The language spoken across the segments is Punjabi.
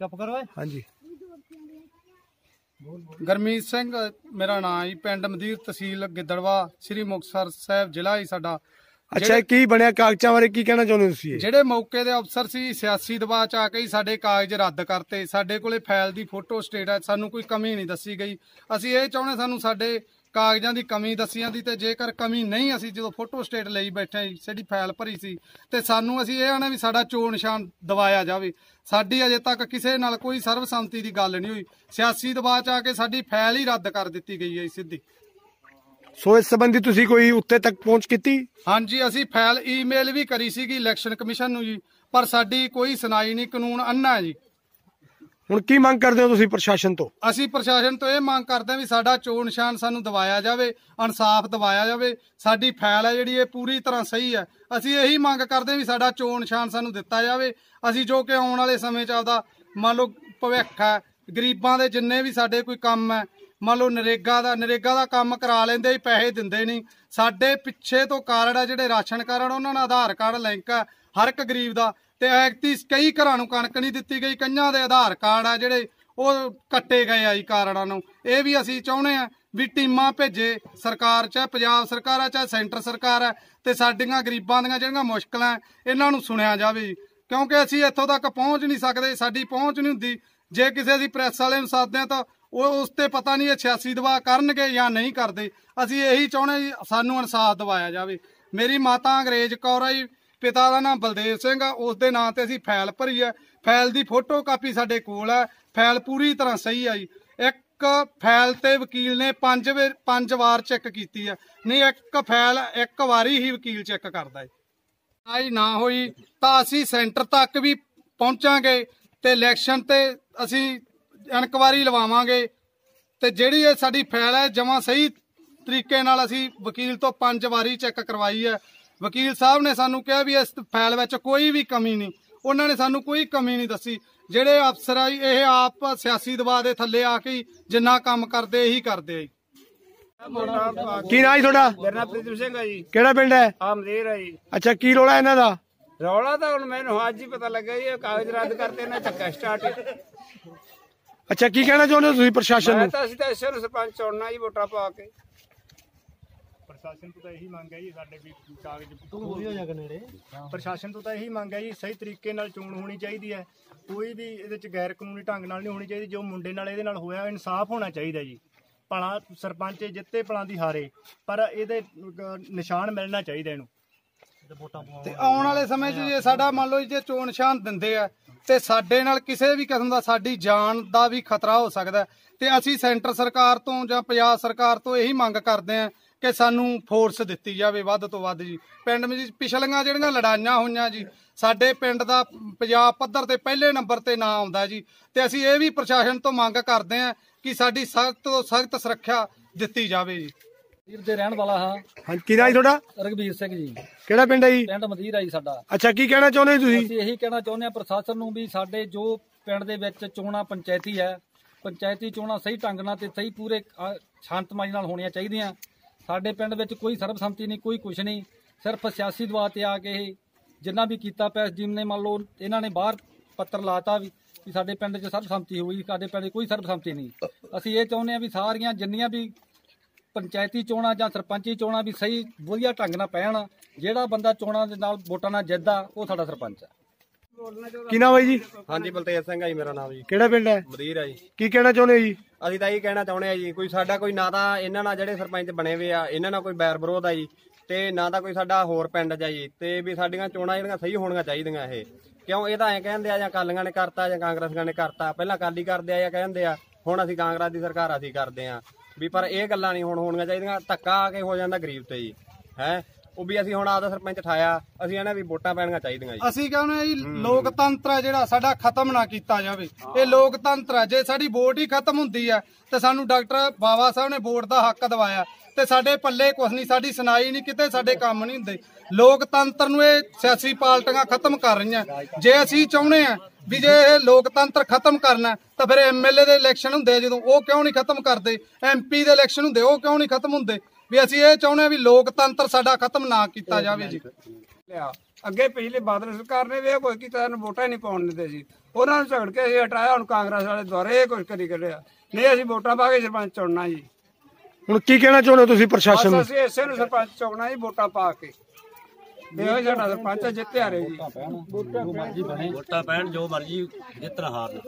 ਚੁੱਪ ਕਰੋ ਓਏ। ਹਾਂਜੀ। ਗਰਮੀਤ ਸਿੰਘ ਮੇਰਾ ਨਾਮ ਜੀ ਪਿੰਡ ਮਦੀਰ ਤਹਿਸੀਲ ਗਿੱਦੜਵਾ ਸ੍ਰੀ ਮੁਕਤਸਰ ਸਾਹਿਬ ਜ਼ਿਲ੍ਹਾ ਹੀ ਸਾਡਾ। ਅੱਛਾ ਕੀ ਬਣਿਆ ਕਾਗਜ਼ਾਂ ਬਾਰੇ ਕੀ ਕਹਿਣਾ ਚਾਹੁੰਦੇ ਹੋ ਤੁਸੀਂ? ਜਿਹੜੇ ਮੌਕੇ ਦੇ ਅਫਸਰ ਸੀ ਸਿਆਸੀ ਦਬਾਅ ਚ ਆ ਕੇ ਹੀ ਸਾਡੇ ਕਾਗਜ਼ ਰੱਦ ਕਰਤੇ। ਸਾਡੇ ਕੋਲੇ ਫਾਈਲ ਦੀ ਫੋਟੋ ਸਟੇਟ ਹੈ ਸਾਨੂੰ ਕੋਈ ਕਮੀ ਨਹੀਂ ਦੱਸੀ ਗਈ। ਅਸੀਂ ਇਹ ਚਾਹੁੰਦੇ ਸਾਨੂੰ ਸਾਡੇ ਕਾਗਜ਼ਾਂ ਦੀ ਕਮੀ ਦੱਸੀ ਜਾਂਦੀ ਤੇ ਜੇਕਰ ਕਮੀ ਨਹੀਂ ਅਸੀਂ ਜਦੋਂ ਫੋਟੋ ਸਟੇਟ ਲਈ ਬੈਠੇ ਸਾਡੀ ਫਾਈਲ ਭਰੀ ਸੀ ਤੇ ਸਾਨੂੰ ਅਸੀਂ ਇਹ ਆਣਾ ਵੀ ਸਾਡਾ ਚੋਣ ਨਿਸ਼ਾਨ ਦਵਾਇਆ ਜਾਵੇ। ਸਾਡੀ ਅਜੇ ਤੱਕ ਕਿਸੇ ਨਾਲ ਕੋਈ ਸਰਬਸੰਮਤੀ ਦੀ ਗੱਲ ਨਹੀਂ ਹੋਈ। ਸਿਆਸੀ ਦਬਾਅ ਚ ਆ ਕੇ ਸਾਡੀ ਫਾਈਲ ਹੀ ਰੱਦ ਕਰ ਦਿੱਤੀ ਗਈ ਹੈ ਸਿੱਧੀ। ਸੋ ਇਸ ਸੰਬੰਧੀ ਤੁਸੀਂ ਕੋਈ ਉੱਤੇ ਤੱਕ ਪਹੁੰਚ ਕੀਤੀ? ਹਾਂਜੀ ਅਸੀਂ ਫਾਈਲ ਈਮੇਲ ਵੀ ਕਰੀ ਸੀਗੀ ਇਲੈਕਸ਼ਨ ਕਮਿਸ਼ਨ ਨੂੰ ਜੀ ਪਰ ਸਾਡੀ ਕੋਈ ਸੁਣਾਈ ਨਹੀਂ ਕਾਨੂੰਨ ਅੰਨਾ ਜੀ। ਹੁਣ ਕੀ ਮੰਗ ਕਰਦੇ ਹੋ ਤੁਸੀਂ ਪ੍ਰਸ਼ਾਸਨ ਤੋਂ? ਅਸੀਂ ਪ੍ਰਸ਼ਾਸਨ ਤੋਂ ਇਹ ਮੰਗ ਕਰਦੇ ਹਾਂ ਵੀ ਸਾਡਾ ਚੋਣ ਨਿਸ਼ਾਨ ਸਾਨੂੰ ਦਿਵਾਇਆ ਜਾਵੇ, ਇਨਸਾਫ ਦਿਵਾਇਆ ਜਾਵੇ, ਸਾਡੀ ਫਾਈਲ ਹੈ ਜਿਹੜੀ ਇਹ ਪੂਰੀ ਤਰ੍ਹਾਂ ਸਹੀ ਹੈ। ਅਸੀਂ ਇਹੀ ਮੰਗ ਕਰਦੇ ਹਾਂ ਵੀ ਸਾਡਾ ਚੋਣ ਨਿਸ਼ਾਨ ਸਾਨੂੰ ਦਿੱਤਾ ਜਾਵੇ। ਅਸੀਂ ਜੋ ਕਿ ਆਉਣ ਵਾਲੇ ਸਮੇਂ 'ਚ ਆਪਦਾ ਮੰਨ ਲਓ ਭਵਿੱਖ ਹੈ, ਗਰੀਬਾਂ ਦੇ ਜਿੰਨੇ ਵੀ ਸਾਡੇ ਕੋਈ ਕੰਮ ਹੈ, ਮੰਨ ਲਓ ਨਰੇਗਾ ਦਾ ਨਰੇਗਾ ਦਾ ਕੰਮ ਕਰਾ ਲੈਂਦੇ ਹੀ ਪੈਸੇ ਦਿੰਦੇ ਨਹੀਂ। ਸਾਡੇ ਪਿੱਛੇ ਤੋਂ ਕਾਰਡ ਆ ਜਿਹੜੇ ਰਾਸ਼ਨ ਕਾਰਡ, ਉਹਨਾਂ ਨਾਲ ਆਧਾਰ ਕਾਰਡ, ਲਿੰਕ ਆ ਹਰ ਇੱਕ ਗਰੀਬ ਦਾ। ਤੇ ਐਕਤੀ ਕਈ ਘਰਾਂ ਨੂੰ ਕਣਕ ਨਹੀਂ ਦਿੱਤੀ ਗਈ, ਕਈਆਂ ਦੇ ਆਧਾਰ ਕਾਰਡ ਆ ਜਿਹੜੇ ਉਹ ਕੱਟੇ ਗਏ ਆ ਜੀ ਕਾਰਨਾਂ ਨੂੰ। ਇਹ ਵੀ ਅਸੀਂ ਚਾਹੁੰਦੇ ਆ ਵੀ ਟੀਮਾਂ ਭੇਜੇ, ਸਰਕਾਰ ਚਾਹੇ ਪੰਜਾਬ ਸਰਕਾਰ ਆ, ਚਾਹੇ ਸੈਂਟਰ ਸਰਕਾਰ ਆ, ਤੇ ਸਾਡੀਆਂ ਗਰੀਬਾਂ ਦੀਆਂ ਜਿਹੜੀਆਂ ਮੁਸ਼ਕਲਾਂ ਇਹਨਾਂ ਨੂੰ ਸੁਣਿਆ ਜਾਵੇ ਜੀ। ਕਿਉਂਕਿ ਅਸੀਂ ਇੱਥੋਂ ਤੱਕ ਪਹੁੰਚ ਨਹੀਂ ਸਕਦੇ, ਸਾਡੀ ਪਹੁੰਚ ਨਹੀਂ ਹੁੰਦੀ। ਜੇ ਕਿਸੇ ਅਸੀਂ ਪ੍ਰੈਸ ਵਾਲੇ ਨੂੰ ਸਾਧਦੇ ਆ ਤਾਂ ਉਹ ਉਸ ਤੇ ਪਤਾ ਨਹੀਂ ਇਹ 86 ਦਵਾ ਕਰਨਗੇ ਜਾਂ ਨਹੀਂ ਕਰਦੇ। ਅਸੀਂ ਇਹੀ ਚਾਹੁੰਦੇ ਜੀ, ਸਾਨੂੰ ਇਨਸਾਫ ਦਿਵਾਇਆ ਜਾਵੇ। ਮੇਰੀ ਮਾਤਾ ਅੰਗਰੇਜ਼ ਕੌਰ ਆ ਜੀ ਪਿਤਾ ਦਾ ਨਾਮ ਬਲਦੇਵ ਸਿੰਘ ਆ, ਉਸ ਦੇ ਨਾਂ ਤੇ ਅਸੀਂ ਫਾਈਲ ਭਰੀ ਹੈ ਫਾਈਲ ਦੀ ਫੋਟੋ ਕਾਪੀ ਸਾਡੇ ਕੋਲ ਹੈ ਫਾਈਲ ਪੂਰੀ ਤਰ੍ਹਾਂ ਸਹੀ ਆਈ ਇੱਕ ਫਾਈਲ ਤੇ ਵਕੀਲ ਨੇ ਪੰਜ ਵੇ- ਪੰਜ ਵਾਰ ਚੈੱਕ ਕੀਤੀ ਹੈ ਨਹੀਂ, ਇੱਕ ਫਾਈਲ ਇੱਕ ਵਾਰੀ ਹੀ ਵਕੀਲ ਚੈੱਕ ਕਰਦਾ ਹੈ ਆਈ ਨਾ ਹੋਈ ਤਾਂ ਅਸੀਂ ਸੈਂਟਰ ਤੱਕ ਵੀ ਪਹੁੰਚਾਂਗੇ ਤੇ ਇਲੈਕਸ਼ਨ ਤੇ ਅਸੀਂ ਇਨਕੁਆਰੀ ਲਵਾਵਾਂਗੇ। ਤੇ ਜਿਹੜੀ ਇਹ ਸਾਡੀ ਫਾਈਲ ਹੈ, ਜਮਾਂ ਸਹੀ ਤਰੀਕੇ ਨਾਲ ਅਸੀਂ ਵਕੀਲ ਤੋਂ ਪੰਜ ਵਾਰੀ ਚੈੱਕ ਕਰਵਾਈ ਹੈ। ਵਕੀਲ ਸਾਹਿਬ ਨੇ ਸਾਨੂੰ ਕਿਹਾ ਵੀ ਇਸ ਫਾਈਲ ਵਿੱਚ ਕੋਈ ਵੀ ਕਮੀ ਨਹੀਂ। ਉਹਨਾਂ ਨੇ ਸਾਨੂੰ ਕੋਈ ਕਮੀ ਨਹੀਂ ਦੱਸੀ। ਜਿਹੜੇ ਅਫਸਰ ਆ ਜੀ, ਇਹ ਆਪ ਸਿਆਸੀ ਦਬਾਅ ਦੇ ਥੱਲੇ ਆ ਕੇ ਹੀ ਜਿੰਨਾ ਕੰਮ ਕਰਦੇ ਇਹੀ ਕਰਦੇ ਆ ਜੀ। ਕੀ ਨਾਂ ਜੀ ਤੁਹਾਡਾ? ਮੇਰਾ ਨਾਮ ਪ੍ਰੀਤਮ ਸਿੰਘ ਹੈ ਜੀ। ਕਿਹੜਾ ਪਿੰਡ ਹੈ? ਆਮਦੇਰ ਹੈ ਜੀ। ਅੱਛਾ ਕੀ ਰੋਲਾ ਇਹਨਾਂ ਦਾ? ਰੌਲਾ ਤਾਂ ਹੁਣ ਮੈਨੂੰ ਅੱਜ ਹੀ ਪਤਾ ਲੱਗਾ ਜੀ ਇਹ ਕਾਗਜ਼ ਰੱਦ ਕਰਤੇ ਨਾ ਚੱਕਾ ਸਟਾਰਟ ਅੱਛਾ ਕੀ ਕਹਿਣਾ ਚਾਹੁੰਦੇ ਹੋ ਤੁਸੀਂ ਪ੍ਰਸ਼ਾਸਨ ਮੈਂ ਨੂੰ ਤਾਂ ਅਸੀਂ ਤਾਂ ਇਸੇ ਨੂੰ ਸਰਪੰਚ ਚੁਣਨਾ ਜੀ ਵੋਟਾਂ ਪਾ ਕੇ। ਪ੍ਰਸ਼ਾਸਨ ਤੋਂ ਤਾਂ ਇਹੀ ਮੰਗ ਹੈ ਜੀ ਸਾਡੇ ਵੀ ਕਾਗਜ਼ ਹੋ ਜਾ ਨੇੜੇ। ਪ੍ਰਸ਼ਾਸਨ ਤੋਂ ਤਾਂ ਇਹੀ ਮੰਗ ਹੈ ਜੀ ਸਹੀ ਤਰੀਕੇ ਨਾਲ ਚੋਣ ਹੋਣੀ ਚਾਹੀਦੀ ਹੈ। ਕੋਈ ਵੀ ਇਹਦੇ ਚ ਗੈਰ ਕਾਨੂੰਨੀ ਢੰਗ ਨਾਲ ਨਹੀਂ ਹੋਣੀ ਚਾਹੀਦੀ ਜੋ ਮੁੰਡੇ ਨਾਲ ਇਹਦੇ ਨਾਲ ਹੋਇਆ ਇਨਸਾਫ ਹੋਣਾ ਚਾਹੀਦਾ ਜੀ। ਭਲਾ ਸਰਪੰਚ ਜਿੱਤੇ ਭਲਾਂ ਦੀ ਹਾਰੇ ਪਰ ਇਹਦੇ ਨਿਸ਼ਾਨ ਮਿਲਣਾ ਚਾਹੀਦਾ ਇਹਨੂੰ। ਤੇ ਆਉਣ ਵਾਲੇ ਸਮੇਂ 'ਚ ਜੇ ਸਾਡਾ ਮੰਨ ਲਓ ਜੀ ਚੋਣ ਨਿਸ਼ਾਨ ਦਿੰਦੇ ਆ ਤੇ ਸਾਡੇ ਨਾਲ ਕਿਸੇ ਵੀ ਕਿਸਮ ਦਾ ਸਾਡੀ ਜਾਨ ਦਾ ਵੀ ਖਤਰਾ ਹੋ ਸਕਦਾ। ਤੇ ਅਸੀਂ ਸੈਂਟਰ ਸਰਕਾਰ ਤੋਂ ਜਾਂ ਪੰਜਾਬ ਸਰਕਾਰ ਤੋਂ ਇਹੀ ਮੰਗ ਕਰਦੇ ਆ ਕਿ ਸਾਨੂੰ ਫੋਰਸ ਦਿੱਤੀ ਜਾਵੇ ਵੱਧ ਤੋਂ ਵੱਧ ਜੀ। ਪਿੰਡ ਵਿੱਚ ਪਿਛਲੀਆਂ ਜਿਹੜੀਆਂ ਲੜਾਈਆਂ ਹੋਈਆਂ ਜੀ ਸਾਡੇ ਪਿੰਡ ਦਾ ਪੰਜਾਬ ਪੱਧਰ ਤੇ ਪਹਿਲੇ ਨੰਬਰ ਤੇ ਨਾਂ ਆਉਂਦਾ ਜੀ। ਤੇ ਅਸੀਂ ਇਹ ਵੀ ਪ੍ਰਸ਼ਾਸਨ ਤੋਂ ਮੰਗ ਕਰਦੇ ਆ ਕਿ ਸਾਡੀ ਸਖਤ ਤੋਂ ਸਖਤ ਸੁਰੱਖਿਆ ਦਿੱਤੀ ਜਾਵੇ ਜੀ। ਵੀਰ ਦੇ ਰਹਿਣ ਵਾਲਾ ਹਾਂ। ਹਾਂ ਕੀ ਨਾਂ ਜੀ ਤੁਹਾਡਾ? ਰਗਵੀਰ ਸਿੰਘ ਜੀ। ਕਿਹੜਾ ਪਿੰਡ ਹੈ ਜੀ? ਪਿੰਡ ਮਦੀਰ ਆਈ ਸਾਡਾ। ਅੱਛਾ ਕੀ ਕਹਿਣਾ ਚਾਹੁੰਦੇ ਹੋ ਤੁਸੀਂ? ਅਸੀਂ ਇਹੀ ਕਹਿਣਾ ਚਾਹੁੰਦੇ ਹਾਂ ਪ੍ਰਸ਼ਾਸਨ ਨੂੰ ਵੀ ਸਾਡੇ ਜੋ ਪਿੰਡ ਦੇ ਵਿੱਚ ਚੋਣਾਂ ਪੰਚਾਇਤੀ ਹੈ ਪੰਚਾਇਤੀ ਚੋਣਾਂ ਸਹੀ ਢੰਗ ਨਾਲ ਤੇ ਸਹੀ ਪੂਰੇ ਸ਼ਾਂਤਮਈ ਨਾਲ ਹੋਣੀਆਂ ਚਾਹੀਦੀਆਂ। ਸਾਡੇ ਪਿੰਡ ਵਿੱਚ ਕੋਈ ਸਰਬਸੰਮਤੀ ਨਹੀਂ, ਕੋਈ ਕੁਛ ਨਹੀਂ। ਸਿਰਫ ਸਿਆਸੀ ਦਬਾਅ ਤੇ ਆ ਕੇ ਇਹ ਜਿੰਨਾ ਵੀ ਕੀਤਾ ਪਿਆ ਜਿਮ ਨੇ, ਮੰਨ ਲਓ, ਇਹਨਾਂ ਨੇ ਬਾਹਰ ਪੱਤਰ ਲਾਤਾ ਵੀ ਕਿ ਸਾਡੇ ਪਿੰਡ 'ਚ ਸਰਬਸੰਮਤੀ ਹੋਈ, ਸਾਡੇ ਪਿੰਡ 'ਚ ਕੋਈ ਸਰਬਸੰਮਤੀ ਨਹੀਂ। ਅਸੀਂ ਇਹ ਚਾਹੁੰਦੇ ਹਾਂ ਵੀ ਸਾਰੀਆਂ ਜਿੰਨੀਆਂ ਵੀ ਪੰਚਾਇਤੀ ਚੋਣਾਂ ਜਾਂ ਸਰਪੰਚੀ ਚੋਣਾਂ ਵੀ ਸਹੀ, ਵਧੀਆ ਢੰਗ ਨਾਲ ਪੈਣ, ਜਿਹੜਾ ਬੰਦਾ ਚੋਣਾਂ ਦੇ ਨਾਲ ਵੋਟਾਂ ਨਾਲ ਜਿੱਤਦਾ, ਉਹ ਸਾਡਾ ਸਰਪੰਚ ਹੈ। ਕੀ ਨਾਮ ਹੈ ਜੀ? ਹਾਂਜੀ ਬਲਤੇਜ ਸਿੰਘ ਆ ਜੀ ਮੇਰਾ ਨਾਮ ਜੀ। ਕਿਹੜਾ ਪਿੰਡ ਹੈ? ਮਦੀਰ ਆ ਜੀ। ਕੀ ਕਹਿਣਾ ਚਾਹੁੰਦੇ ਹੋ ਜੀ? ਅਸੀਂ ਤਾਂ ਇਹ ਕਹਿਣਾ ਚਾਹੁੰਦੇ ਆ ਜੀ ਕੋਈ ਸਾਡਾ ਕੋਈ ਨਾ ਤਾਂ ਇਹਨਾਂ ਨਾਲ ਜਿਹੜੇ ਸਰਪੰਚ ਬਣੇ ਹੋਏ ਆ ਇਹਨਾਂ ਨਾਲ ਕੋਈ ਬੈਰ ਵਿਰੋਧ ਆ ਜੀ ਤੇ ਨਾ ਤਾਂ ਕੋਈ ਸਾਡਾ ਹੋਰ ਪਿੰਡ 'ਚ ਆ ਜੀ ਤੇ ਵੀ ਸਾਡੀਆਂ ਚੋਣਾਂ ਜਿਹੜੀਆਂ ਸਹੀ ਹੋਣੀਆਂ ਚਾਹੀਦੀਆਂ ਇਹ। ਕਿਉਂ? ਇਹ ਤਾਂ ਐਂ ਕਹਿੰਦੇ ਆ ਜਾਂ ਕਾਲੀਆਂ ਨੇ ਕਰਤਾ ਜਾਂ ਕਾਂਗਰਸੀਆਂ ਨੇ ਕਰਤਾ ਪਹਿਲਾਂ ਕਾਲੀ ਕਰਦੇ ਆ ਜਾਂ ਕਹਿੰਦੇ ਆ ਹੁਣ ਅਸੀਂ ਕਾਂਗਰਸ ਦੀ ਸਰਕਾਰ ਅਸੀਂ ਕਰਦੇ ਆ। ਵੀ ਪਰ ਇਹ ਗੱਲਾਂ ਨਹੀਂ ਹੁਣ ਹੋਣੀਆਂ ਚਾਹੀਦੀਆਂ ਧੱਕਾ ਆ ਕੇ ਹੋ ਜਾਂਦਾ ਗਰੀਬ ਤੇ ਜੀ ਹੈ? ਉਹ ਵੀ ਅਸੀਂ ਹੁਣ ਆਪਦਾ ਸਰਪੰਚ ਠਾਇਆ ਅਸੀਂ ਇਹਨਾਂ ਵੀ ਵੋਟਾਂ ਪੈਣੀਆਂ ਚਾਹੀਦੀਆਂ ਜੀ। ਅਸੀਂ ਕਹਿੰਦੇ ਹਾਂ ਜੀ ਲੋਕਤੰਤਰ ਹੈ ਜਿਹੜਾ ਸਾਡਾ ਖਤਮ ਨਾ ਕੀਤਾ ਜਾਵੇ। ਇਹ ਲੋਕਤੰਤਰ ਹੈ ਜੇ ਸਾਡੀ ਵੋਟ ਹੀ ਖਤਮ ਹੁੰਦੀ ਹੈ ਤੇ ਸਾਨੂੰ ਡਾਕਟਰ ਬਾਬਾ ਸਾਹਿਬ ਨੇ ਵੋਟ ਦਾ ਹੱਕ ਦਿਵਾਇਆ ਤੇ ਸਾਡੇ ਪੱਲੇ ਕੁਛ ਨਹੀਂ ਸਾਡੀ ਸੁਣਾਈ ਨਹੀਂ ਕਿਤੇ ਸਾਡੇ ਕੰਮ ਨਹੀਂ ਹੁੰਦੇ। ਲੋਕਤੰਤਰ ਨੂੰ ਇਹ ਸਿਆਸੀ ਪਾਰਟੀਆਂ ਖਤਮ ਕਰ ਰਹੀਆਂ। ਜੇ ਅਸੀਂ ਚਾਹੁੰਦੇ ਆ ਵੀ ਜੇ ਇਹ ਲੋਕਤੰਤਰ ਖਤਮ ਕਰਨਾ ਤਾਂ ਫਿਰ ਐਮਐਲਏ ਦੇ ਇਲੈਕਸ਼ਨ ਹੁੰਦੇ ਆ ਜਦੋਂ ਉਹ ਕਿਉਂ ਨਹੀਂ ਖਤਮ ਕਰਦੇ? ਐਮਪੀ ਦੇ ਇਲੈਕਸ਼ਨ ਹੁੰਦੇ ਉਹ ਕਿਉਂ ਨਹੀਂ ਖਤਮ ਹੁੰਦੇ? ਵੀ ਅਸੀਂ ਇਹ ਚਾਹੁੰਦੇ ਆ ਵੀ ਲੋਕਤੰਤਰ ਸਾਡਾ ਖਤਮ ਨਾ ਕੀਤਾ ਜਾਵੇ ਜੀ। ਲਿਆ। ਅੱਗੇ ਪਿਛਲੇ ਬਾਦਲ ਸਰਕਾਰ ਨੇ ਵੀ ਕੋਈ ਕੀਤਾ ਸਾਨੂੰ ਵੋਟਾਂ ਹੀ ਨਹੀਂ ਪਾਉਣ ਦਿੰਦੇ ਸੀ। ਉਹਨਾਂ ਨੂੰ ਝਗੜ ਕੇ ਅਸੀਂ ਹਟਾਇਆ ਹੁਣ ਕਾਂਗਰਸ ਵਾਲੇ ਦੁਆਰੇ ਇਹ ਕੁਝ ਕਰੀ ਕਰਿਆ ਨਹੀਂ ਅਸੀਂ ਵੋਟਾਂ ਪਾ ਕੇ ਸਰਪੰਚ ਚੁਣਨਾ ਜੀ। ਹੁਣ ਕੀ ਕਹਿਣਾ ਚਾਹੁੰਦੇ ਤੁਸੀਂ ਪ੍ਰਸ਼ਾਸਨ ਨੂੰ? ਅਸੀਂ ਇਸੇ ਨੂੰ ਸਰਪੰਚ ਚੁਣਨਾ ਜੀ ਵੋਟਾਂ ਪਾ ਕੇ। ਇਹੋ ਸਾਡਾ ਸਰਪੰਚ ਜਿੱਤਿਆ ਰਹੇ ਜੀ। ਜੋ ਮਰਜ਼ੀ ਬਣੇ। ਵੋਟਾਂ ਪੈਣ ਜੋ ਮਰਜ਼ੀ ਜਿੱਤਣ ਹਾਰਨ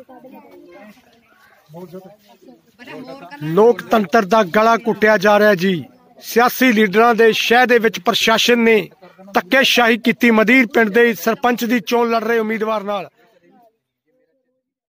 ਲੋਕਤੰਤਰ ਦਾ ਗਲਾ ਕੁੱਟਿਆ ਜਾ ਰਿਹਾ ਜੀ। ਸਿਆਸੀ ਲੀਡਰਾਂ ਦੇ ਸ਼ਹਿ ਦੇ ਵਿੱਚ ਪ੍ਰਸ਼ਾਸਨ ਨੇ ਧੱਕੇਸ਼ਾਹੀ ਕੀਤੀ। ਮਦੀਰ ਪਿੰਡ ਦੇ ਸਰਪੰਚ ਦੀ ਚੋਣ ਲੜ ਰਹੇ ਉਮੀਦਵਾਰ ਨਾਲ